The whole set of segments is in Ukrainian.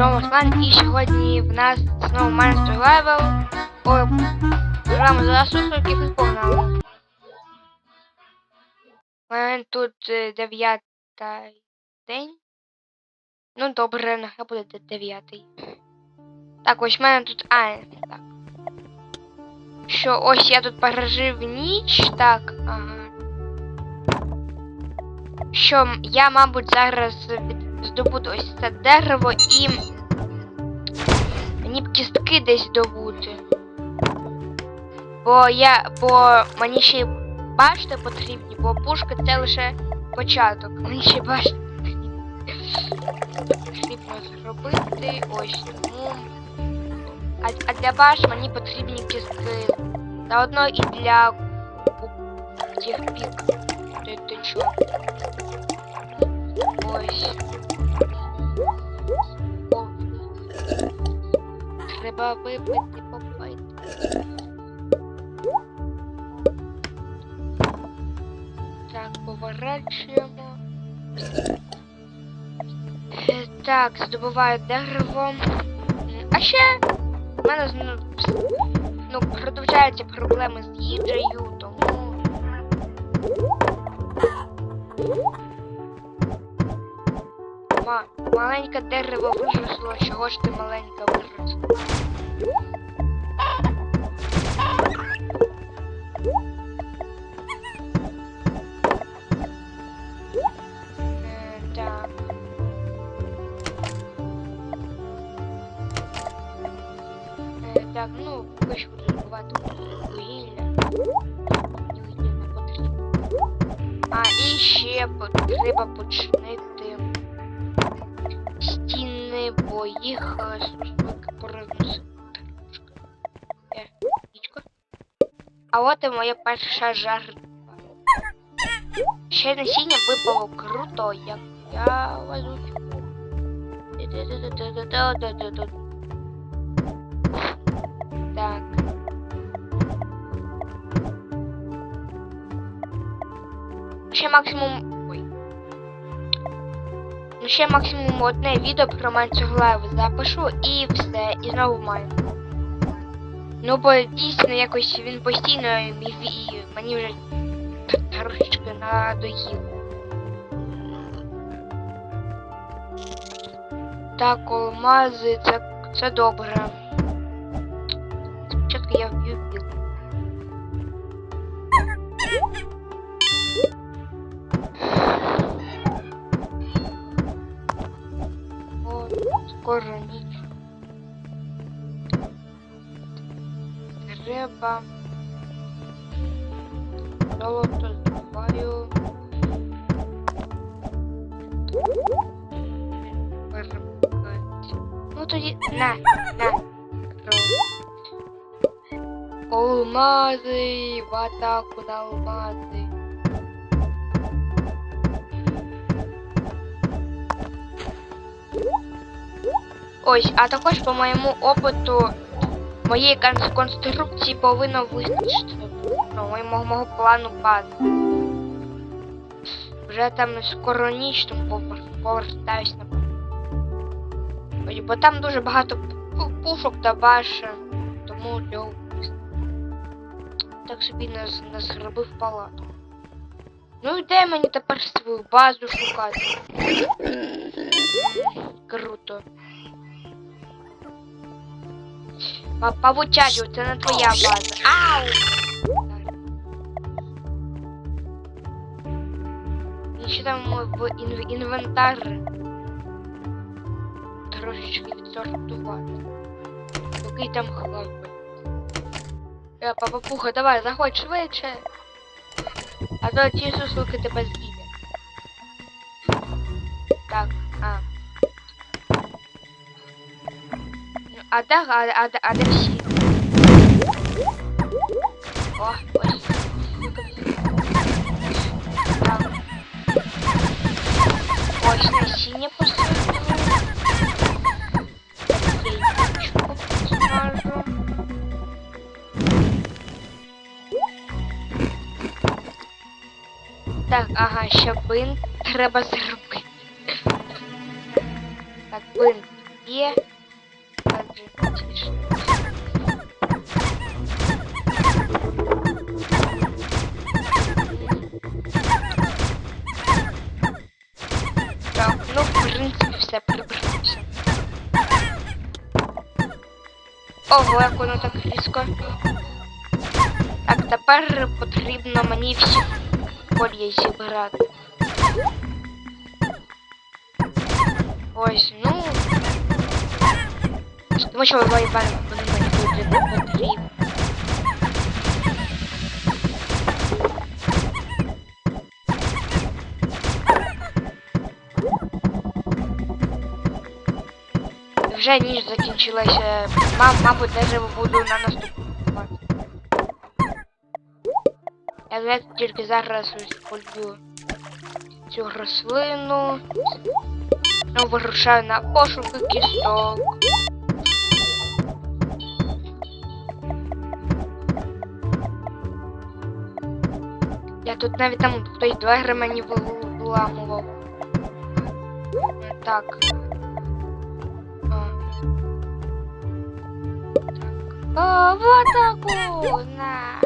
вами Руслан і сьогодні в нас знову Monster Level. Ой, програма за засуху і. У мене тут е, дев'ятий день. Ну добре, нехай буде де- дев'ятий. Так, ось в мене тут. А, так. Що ось я тут пережив ніч, так, ага. Що я, мабуть, зараз від- здобуду ось це дерево і мені б кістки десь добути. Бо я. бо мені ще й башти потрібні, бо пушка це лише початок. Мені ще башти потрібні. Потрібно зробити ось тому. А, а для баш мені потрібні кістки. Заодно і для цих пік. Ти, ти чо? Ось. Треба випити попити. Так, поворачуємо. Е, Так, здобуваю дерево. А ще в мене зно- ну, продовжуються проблеми з їжею, тому. Ма, маленьке дерево виросло, чого ж ти маленька виросла? Е, і моя перша жертва. Ще насіння випало круто, як я лазучку. Так. Ще максимум. Ой. Ще максимум одне відео про Манцюглайв запишу і все, і знову маю. Ну бо дійсно якось він постійно міг і мені вже трошечки надоїв. Так, алмази, це, це добре. Тоді на, на. Алмази, в атаку на алмази. Ось, а також по моєму опиту моєї кон- конструкції повинно вистачити ну, моєму мого плану бази. Вже там скоро ніч, тому повертаюсь на Ой, Бо там дуже багато пу- пушок та башен, тому його так собі з- не палату. Ну і де мені тепер свою базу шукати? Круто. Па- Павучачу, це не твоя база. Ау! І ще там в інв- інвентар трошечки відсортувати. Який там хлопець. Е, папапуха, давай, заходь швидше. А то ті суслики тебе з'їдять. Так, а. Ну, А де, а, а, а де всі? О, Так, ага, ще бинт треба зробити. Так, бинт. є. Адже тише. Так, ну в принципі все прибрався. Ого, як воно так різко. Так, тепер потрібно мені всі колії зібрати. Ось, ну. Тому що Іван Іван вони мені тут не потрібні. Вже ніч закінчилася. Мам, мабуть, даже буду на наступному Я тільки зараз полюблю цю рослину. Ну, вирушаю на пошуки кісток. Я тут навіть там хтось двері мені вил- виламував. Так. О. Так. Вот таку! На.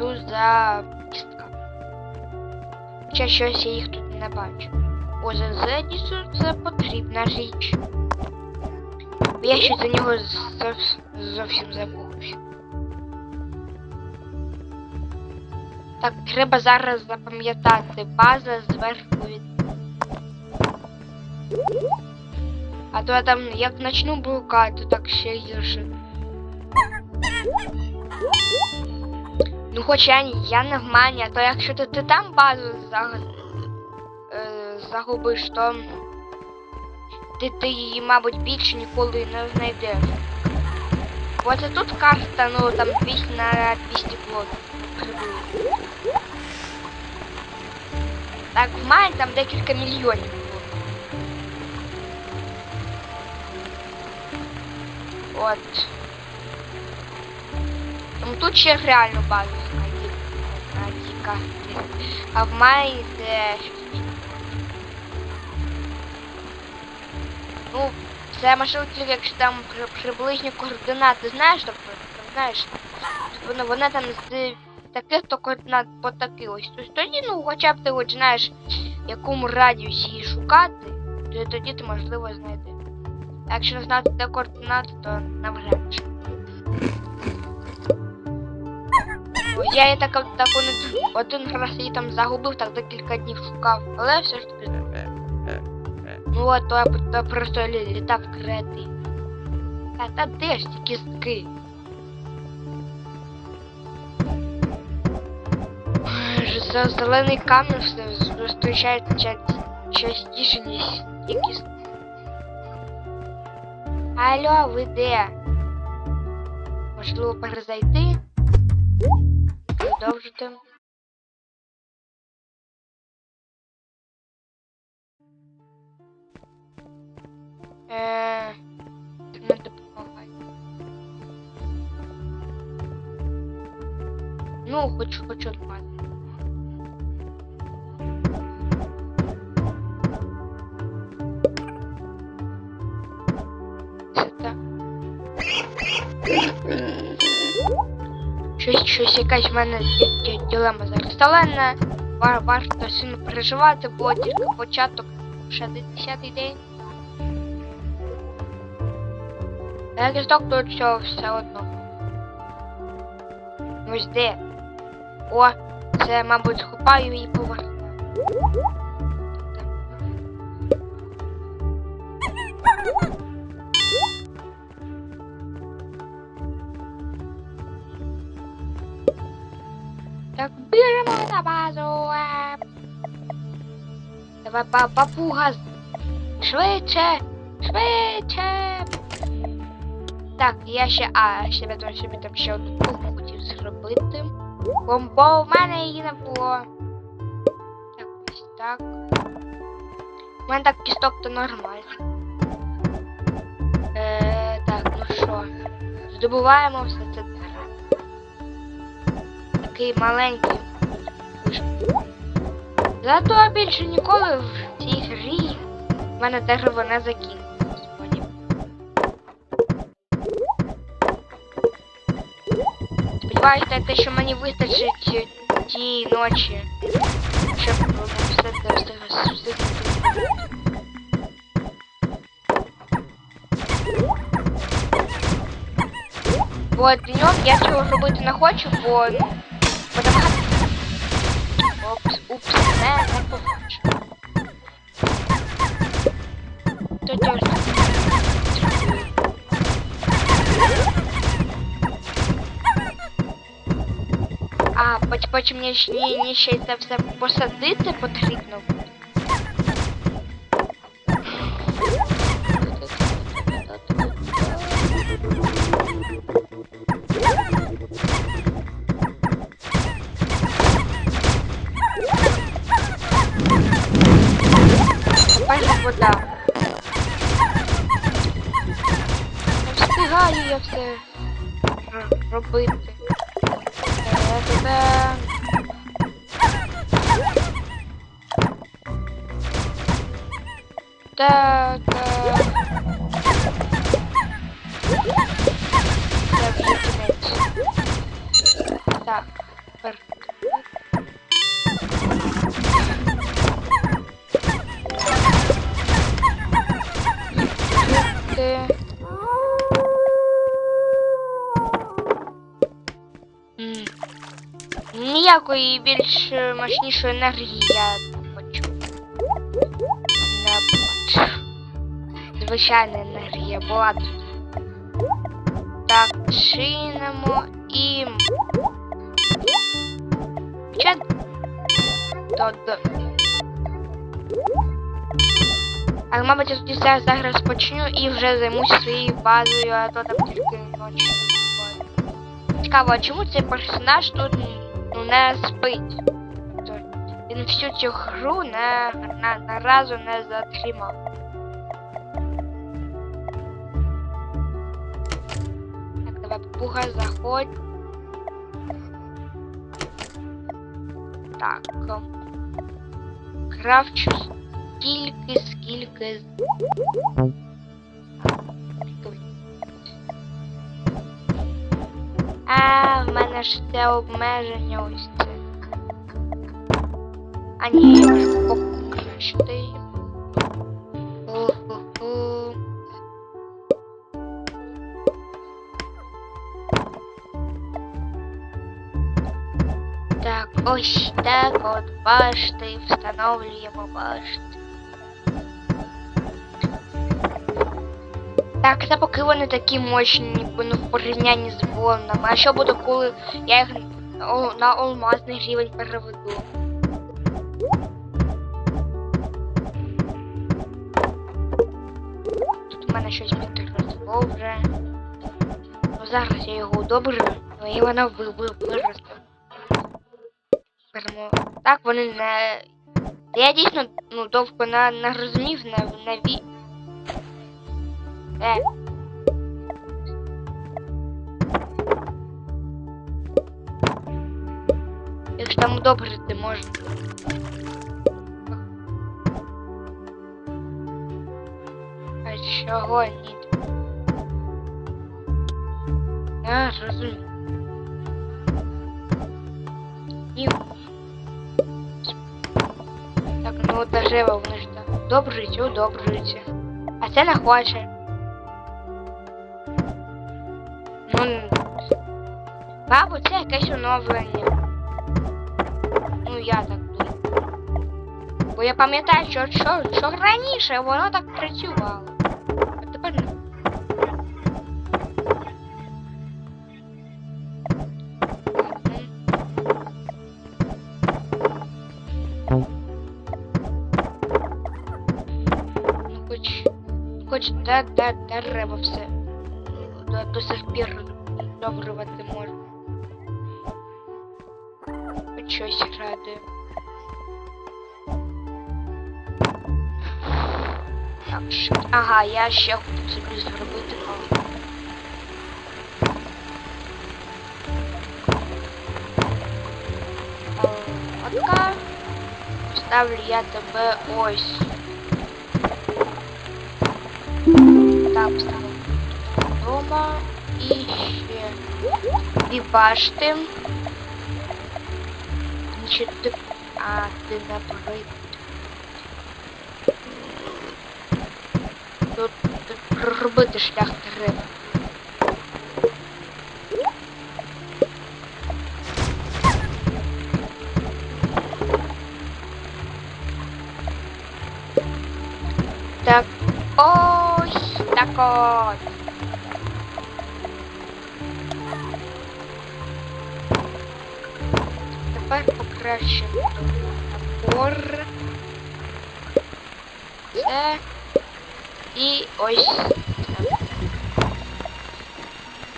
Йду за кістками. Хоча щось я їх тут не бачу. О, за Зедісу це потрібна річ. Бо Я ще за нього зовс- зовсім забувся. Так, треба зараз запам'ятати база зверху від. А то я там як начну блукати, так ще гірше. Ну хоча я не в мані, то якщо ти, ти там базу за, е, загубиш, то ти, ти її, мабуть, більше ніколи не знайдеш. Бо це тут карта, ну там 200 на 200 блоків. приблизно. Так, в мані там декілька мільйонів було. От. Тут ще реально базу знайти на цій. А в маї це щось. Ну, це тільки якщо там при- приблизні координати знаєш, там, знаєш, вони, вони там з таких то координат по таки ось. Тобто тоді, ну, хоча б ти от знаєш, в якому радіусі її шукати, то тоді ти можливо знайдеш. А якщо не знати де координати, то навряд чи. Я її так, так один, один раз її там загубив, так декілька днів шукав, але все ж таки. Ну от то я, то просто лі- літав крети. Та, та де ж ці кістки? За зелений камінь зустрічається частіше, ніж ті. Алло, ви де? Можливо, перезайти? Продовжити. Е, не допомагай. Ну, хоч хоч одна. Це так. Щось, щось якась в мене ді- ді- ділема зараз. Але не варто сильно переживати, бо тільки початок 60-й день. А Як здох, то все, все одно. Ось де. О, це, мабуть, схопаю і поверну. Так, біжимо на базу. е. Давай, па- папуга. Швидше, швидше. Так, я ще. А, ще я собі там ще одну кухню хотів зробити. Бо, бо в мене її не було. Так, ось так. У мене так кісток то нормально. Е, так, ну що. Здобуваємо все це дерево. Такий маленький. Зато більше ніколи в цій грі в мене дерево закінчиться. Поняв? Сподіваюся, те, що мені вистачить е, тієї ночі, щоб все це встиг- встигнути. Бо днем я цього робити не хочу, бо ну, бо ups, не, не побачу. То теж. А, потім мені ще, ще це все посадити потрібно. Тепер Ніякої більш е, мощнішої енергії я не хочу. Не бачу. Звичайна енергія була. Так, чинимо і. Хоча... То, до... Але, мабуть, я тоді зараз, зараз почну і вже займуся своєю базою, а то там тільки ночі. Цікаво, а чому цей персонаж тут не спить? Він всю цю гру не, на, на разу не затримав. Так, давай, пуга, заходь. Так. Кравчу скільки, скільки. В мене ж це обмеження ось це. А ні, покращити. Так, ось так от башти, встановлюємо башти. Так, це поки вони такі мощні, порівнянні з волнами. А що буде, коли я їх на алмазний рівень переведу? Тут у мене щось підросло вже. Ну, зараз я його удобрю, ну, і ви- виросте. Беремо. Так, вони не. Я дійсно ну, довго на, не розумів на, на ві... Е. там удобрити можна. А чого ні? Я розумію. Ні. Так, ну дерева вони ж так. Добруються, удобруються. А це не хоче. Ну, мабуть, це якесь оновлення. Ну, я так думаю. Бо я пам'ятаю, що, що, що раніше воно так працювало. А тепер не. Ну, хоч, хоч де, де, дерева все до, до сих пір добрувати можна. вигадую. Так, ага, я ще хочу собі зробити палку. Е, Отка. Ставлю я тебе ось. Так, поставлю дома і ще дві башти. Ти не прийде. Тут, проробити шлях треба. Тепер покращимо набор. Це і ось це.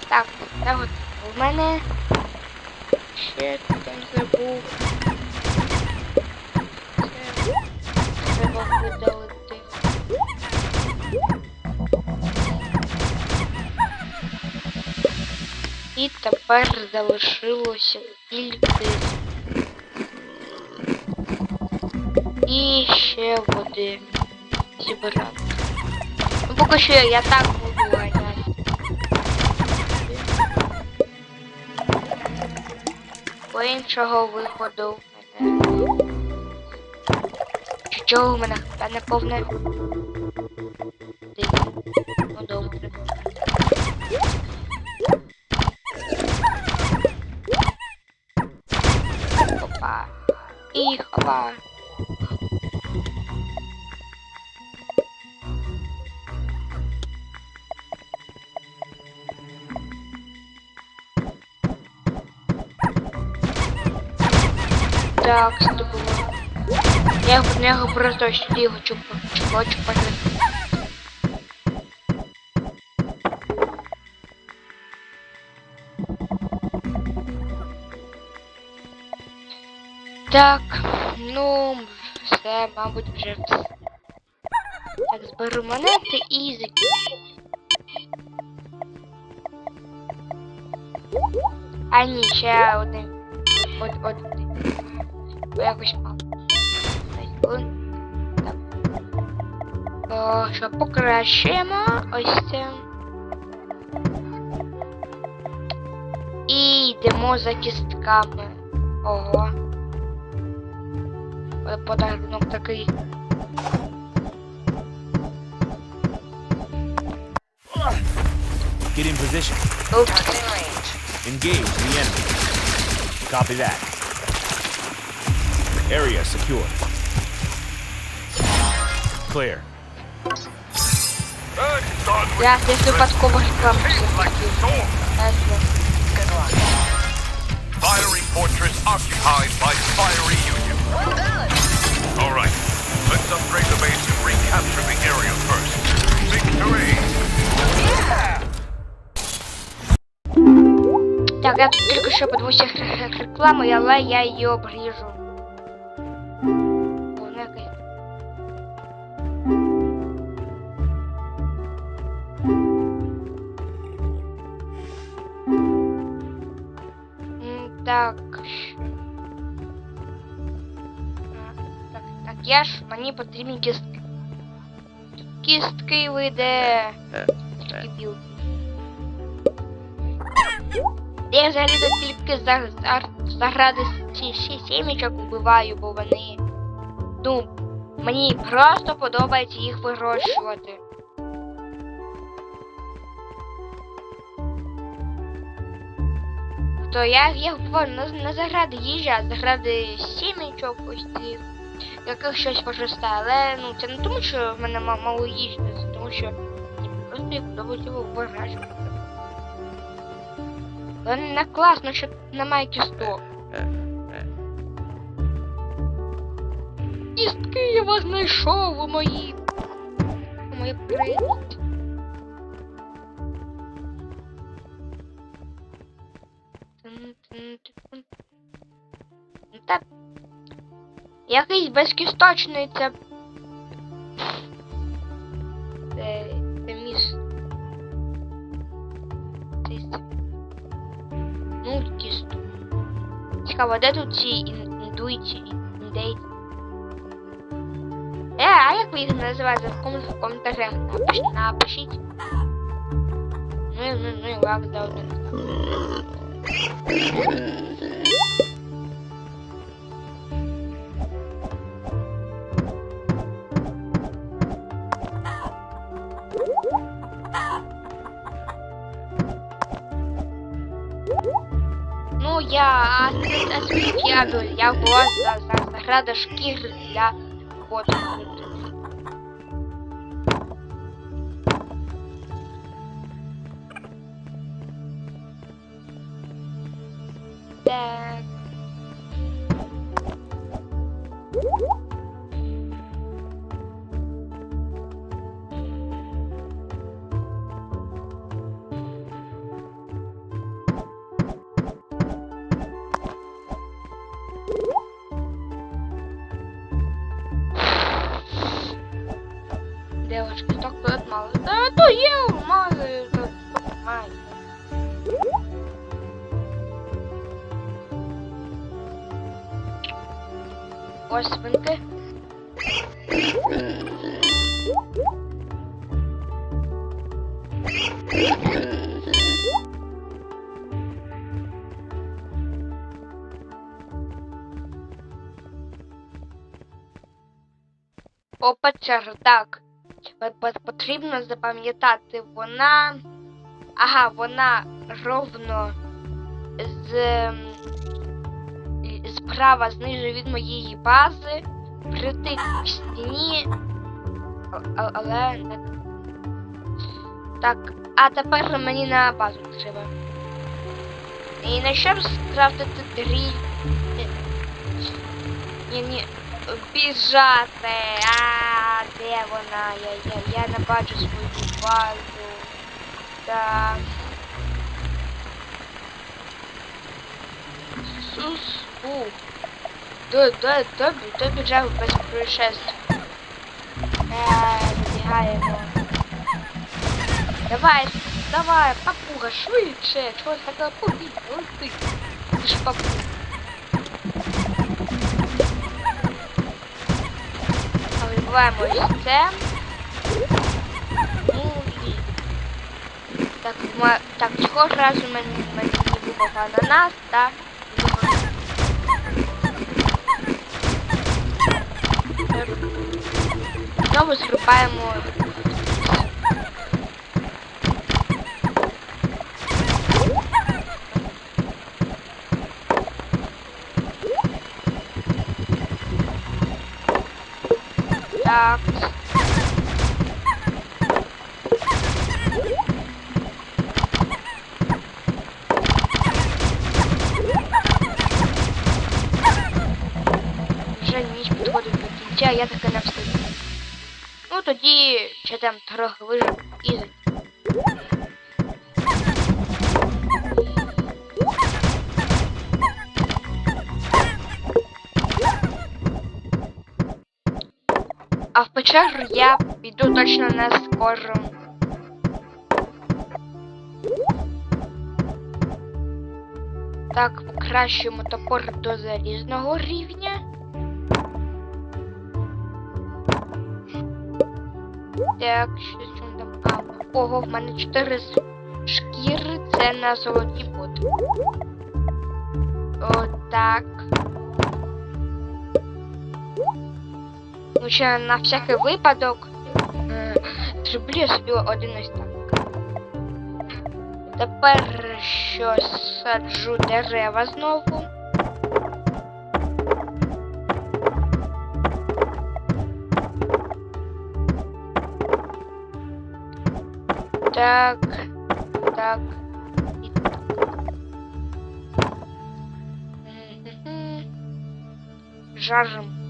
Так, це от у мене ще там забув. Це треба видалити. І тепер залишилося тільки І ще води зібрати. Ну поки що я так буду ганяти. Бо іншого виходу в мене. Чого в мене хп не повне? Ну добре. Опа. І хопа. Так, було. Я його, я його просто сюди його чупа, чупа. Так, ну, все, мабуть, вже все. Так, зберу монети і закінчу. А ні, ще один. От, от, Бо якось мало. П'ять хвилин. Так. Що покращуємо ось це. І йдемо за кістками. Ого. Е, Подарунок такий. Get in position. Упс. Engage the enemy. Copy that. Area secure. Clear. Я десь випадково рекламу запустив. Fiery Fortress occupied by Fiery Union. All right, let's upgrade the base and recapture the area first. Victory! Так, я тут тільки що подивився ре- рекламу, але я її обріжу. Так. Так, так, я ж мені потрібні кістки. Кістки вийде. Тільки білки. Я взагалі тут тільки за, ці сімічок вбиваю, бо вони. Ну, мені просто подобається їх вирощувати. То я їх вбиваю не, не заради їжі, а заради сімічок ось цих, яких щось пожестає. Але ну це не тому, що в мене ма- мало їжі, це тому що просто їх подобається вирощувати. Але не класно, що немає кісток. Кістки я вас знайшов у мої. У мої прийдуть. Так. Якийсь безкісточний це. Це, це міс. Це Ну, кісту. Цікаво, де тут ці індуйці, індейці? а як ви їх називаєте в ком- в коментарях? Напиш- Напишіть. Ну, ну, ну, і лайк за один. Ну, я я, я була за, за заграда шкір для боту. Так. Опа, чердак. Потрібно запам'ятати, вона. Ага, вона ровно з ем, справа знизу від моєї бази, притик к стіні. Але не так. А тепер мені на базу треба. І на що скрафтити дріль? Ні, ні. Біжати. А, де вона? Я, я, я не бачу свою базу. Так. Сус. У. До, до, до, до біжав без происшествий. Е, вибігаємо. Давай, давай, папуга, швидше. Чого ти така побіг? Лети. Ти ж папуга. Вибиваємо ось це. Ну і... Так, ма... так, цього разу мені, мені не випав ананас, так? Знову зрубаємо так. Вже ніч підходить до кінця, я таке не встиг. Ну тоді ще там трохи вижив і А в печеру я піду точно не скоро. Так, покращуємо топор до залізного рівня. Так, що там? А, ого, в мене 4 шкіри, це на золоті боти. Отак. Ще на всякий випадок. е, Зроблю собі один ось так. Тепер що саджу дерева знову. Так, так і так. Жарим.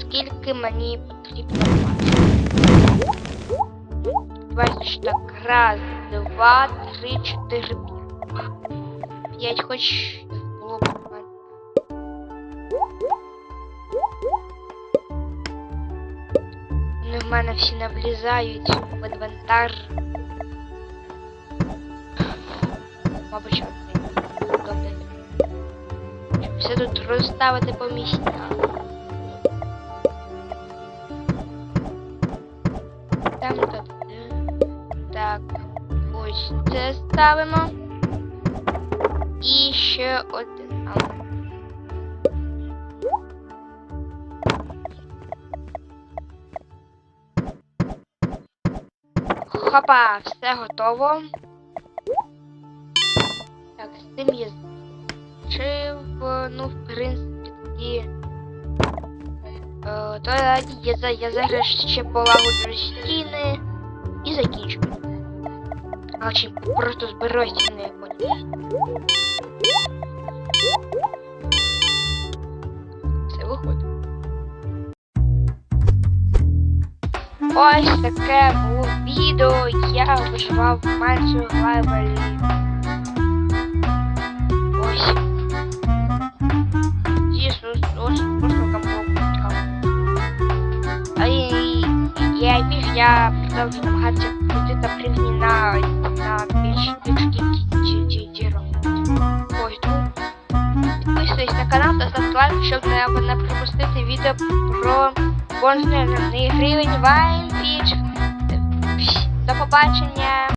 Скільки мені потрібно мати? Так. Раз, два, три, чотири, п'ять. П'ять хоч було б нормально. В мене всі не влізають в інвентар. Мабуть, добре. Все тут розставити по місцях. Ставимо. І ще один. Хопа, все готово. Так, з цим я зчив, ну, в принципі. Е, то я, за- я зараз ще полагоджу стіни і закінчу. Чи просто зберу стіни потім. Все виходить. Ось таке було відео. Я виживав в Манцю Лайвелі. Ось. Дійсно, просто було. А я міг я продовжу намагатися пройти та рівні на, на. Підписуйтесь на канал та ставте лайк, щоб не, пропустити відео про бонусний гривень Ваймпіч. До побачення!